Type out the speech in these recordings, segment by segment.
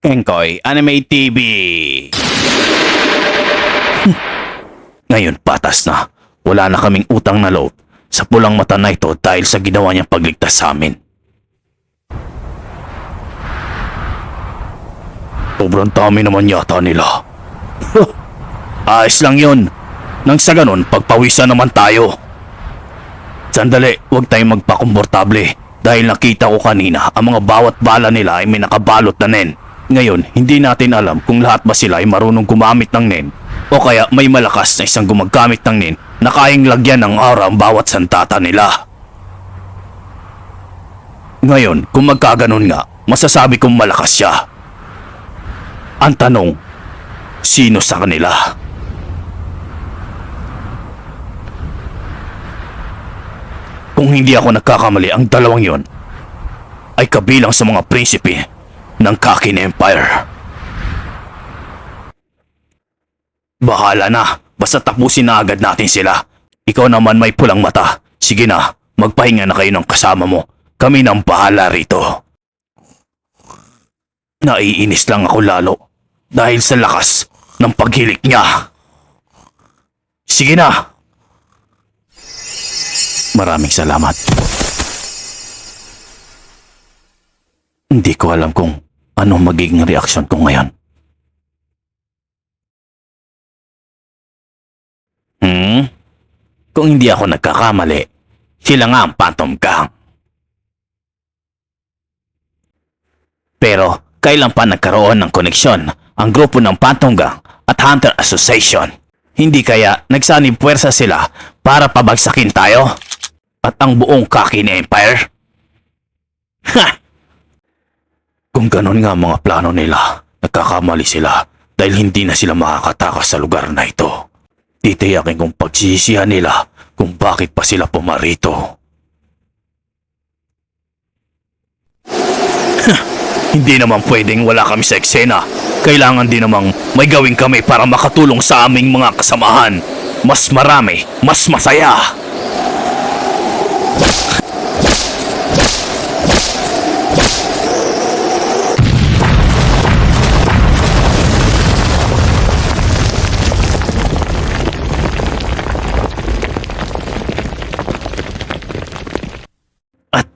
Kenkoy Anime TV. Ngayon patas na. Wala na kaming utang na loob sa pulang mata na ito dahil sa ginawa niyang pagligtas sa amin. Sobrang dami naman yata nila. Ayos lang yun. Nang sa ganun, pagpawisan naman tayo. Sandali, huwag tayong magpakomportable. Dahil nakita ko kanina, ang mga bawat bala nila ay may nakabalot na nen. Ngayon, hindi natin alam kung lahat ba sila ay marunong gumamit ng nen o kaya may malakas na isang gumagamit ng nen na kayang lagyan ng aura ang bawat santata nila. Ngayon, kung magkaganon nga, masasabi kong malakas siya. Ang tanong, sino sa kanila? Kung hindi ako nagkakamali, ang dalawang yon ay kabilang sa mga prinsipe ng Kakin Empire. Bahala na, basta tapusin na agad natin sila. Ikaw naman may pulang mata. Sige na, magpahinga na kayo ng kasama mo. Kami nang bahala rito. Naiinis lang ako lalo dahil sa lakas ng paghilik niya. Sige na. Maraming salamat. Hindi ko alam kung ano magiging reaksyon ko ngayon. Hmm? Kung hindi ako nagkakamali, sila nga ang Phantom Gang. Pero kailan pa nagkaroon ng koneksyon ang grupo ng Phantom Gang at Hunter Association? Hindi kaya nagsanib puwersa sila para pabagsakin tayo? At ang buong Kakin Empire? Ha! Kung ganon nga mga plano nila, nagkakamali sila dahil hindi na sila makakatakas sa lugar na ito. Titiyakin kong pagsisihan nila kung bakit pa sila pumarito. Hindi naman pwedeng wala kami sa eksena. Kailangan din namang may gawin kami para makatulong sa aming mga kasamahan. Mas marami, mas masaya.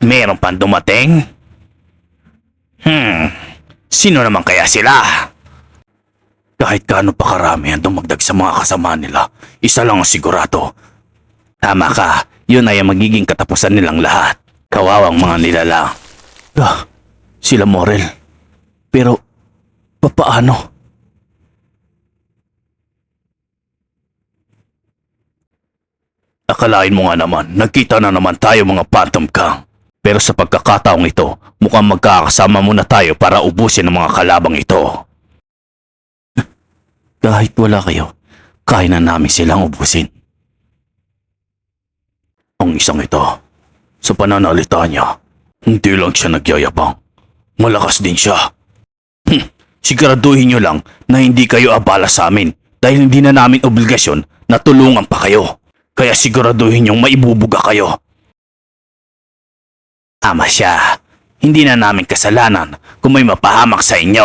Meron pang dumating? Hmm, sino naman kaya sila? Kahit gaano pa karami ang dumagdag sa mga kasama nila, isa lang ang sigurado. Tama ka, yun ay ang magiging katapusan nilang lahat. Kawawang mga nilalang. Ah, sila Morel. Pero, papaano? Akalain mo nga naman, nagkita na naman tayo mga Phantom Kang. Pero sa pagkakataong ito, mukhang magkakasama muna tayo para ubusin ang mga kalabang ito. Kahit wala kayo, kaya na namin silang ubusin. Ang isang ito, sa pananalita niya, hindi lang siya nagyayabang. Malakas din siya. Hm, siguraduhin niyo lang na hindi kayo abala sa amin dahil hindi na namin obligasyon na tulungan pa kayo. Kaya siguraduhin niyong maibubuga kayo. Tama siya. Hindi na namin kasalanan kung may mapahamak sa inyo.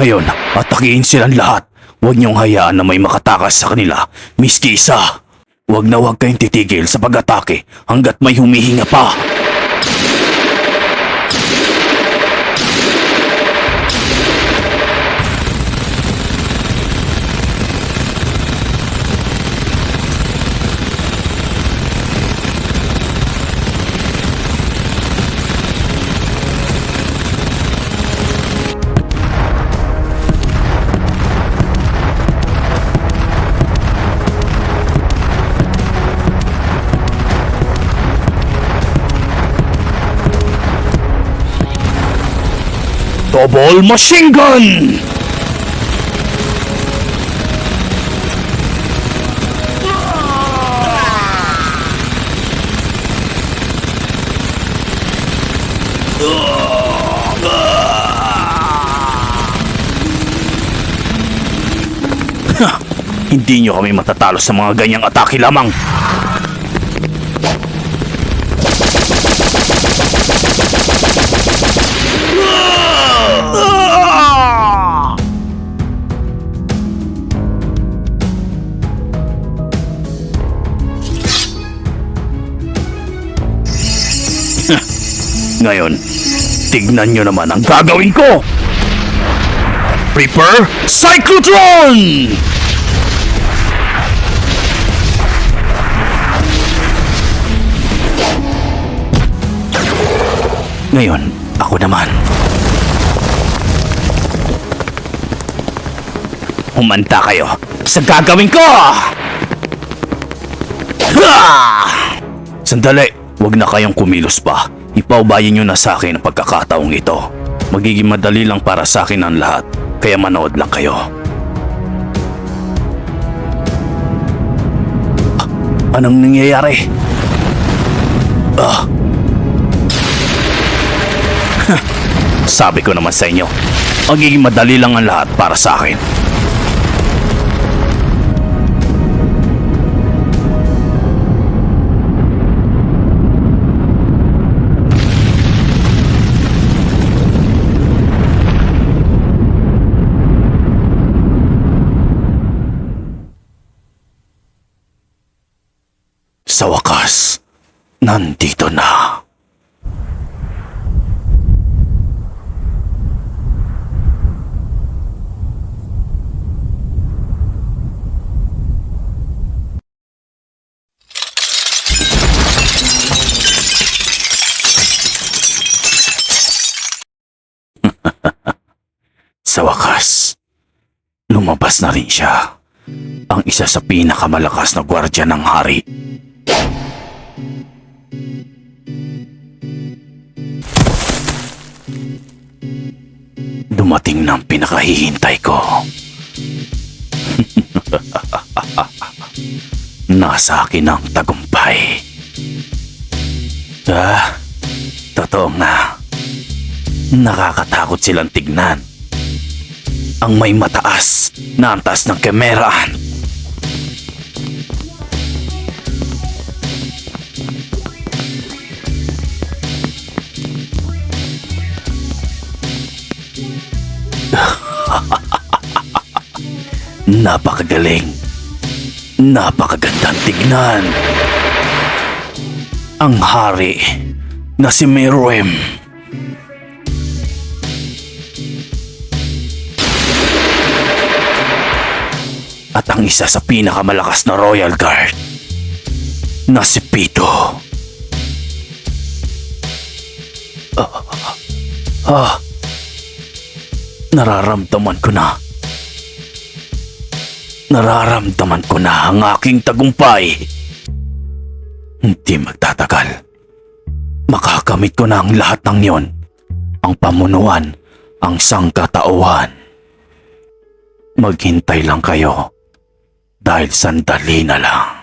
Ngayon, atakiin silang lahat. Huwag niyong hayaan na may makatakas sa kanila, miski isa. Huwag na huwag kayong titigil sa pag-atake hanggat may humihinga pa. Double machine gun! Hindi nyo kami matatalo sa mga ganyang atake lamang. Ngayon, tignan nyo naman ang gagawin ko! Prepare Cyclotron! Ngayon, ako naman. Humanta kayo sa gagawin ko! Ha! Sandali, wag na kayong kumilos pa. Ipaubayin nyo na sa akin ang pagkakataong ito. Magiging madali lang para sa akin ang lahat, kaya manood lang kayo. Ah, anong nangyayari? Ah. Sabi ko naman sa inyo, magiging madali lang ang lahat para sa akin. Sa wakas, nandito na. Sa wakas, lumabas na rin siya. Ang isa sa pinakamalakas na gwardya ng hari. Dumating na ang pinakahihintay ko. Nasa akin ang tagumpay. Ah, totoo nga. Nakakatakot silang tignan. Ang may mataas na antas ng kameraan. Napakagaling. Napakagandang tignan. Ang hari na si Meruem. At ang isa sa pinakamalakas na Royal Guard na si Pito. Ah, ah, nararamdaman ko na. Nararamdaman ko na ang aking tagumpay. Hindi magtatagal. Makakamit ko na ang lahat ng yon. Ang pamunuan, ang sangkatauhan. Maghintay lang kayo. Dahil sandali na lang.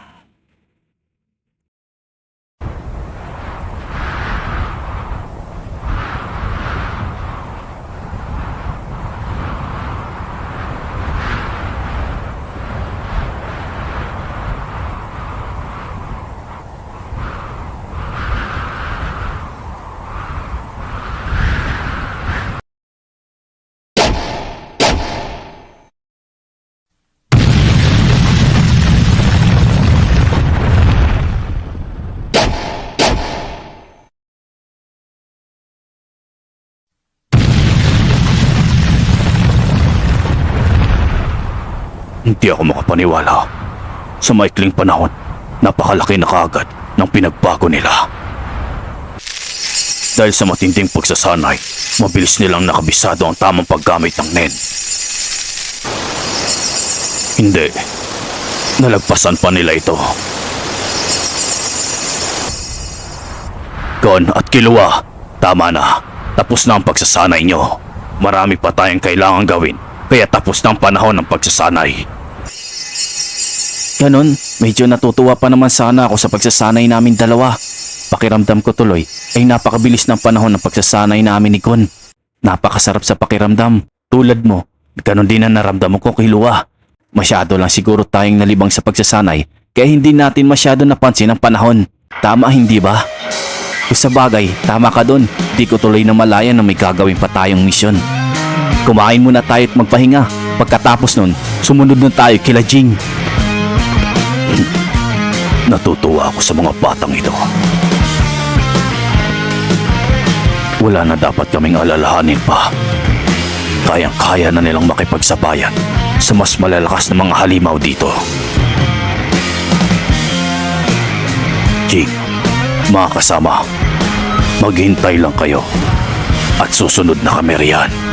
Hindi ako makapaniwala. Sa maikling panahon, napakalaki na kaagad ng pinagbago nila. Dahil sa matinding pagsasanay, mabilis nilang nakabisado ang tamang paggamit ng NEN. Hindi. Nalagpasan pa nila ito. Gon at Kilua, tama na. Tapos na ang pagsasanay nyo. Marami pa tayong kailangan gawin. Kaya tapos na ang panahon ng pagsasanay. Ganon, medyo natutuwa pa naman sana ako sa pagsasanay namin dalawa. Pakiramdam ko tuloy ay napakabilis ng panahon ng pagsasanay namin ni Kon. Napakasarap sa pakiramdam. Tulad mo, ganon din ang naramdaman ko kay Lua. Masyado lang siguro tayong nalibang sa pagsasanay kaya hindi natin masyado napansin ang panahon. Tama hindi ba? Kung sa bagay, tama ka dun. Di ko tuloy na malaya na may gagawin pa tayong misyon. Kumain muna tayo at magpahinga. Pagkatapos nun, sumunod na tayo kila Jing. Natutuwa ako sa mga batang ito. Wala na dapat kaming alalahanin pa. Kayang-kaya na nilang makipagsabayan sa mas malalakas na mga halimaw dito. Jing, mga kasama, maghintay lang kayo at susunod na kami riyan.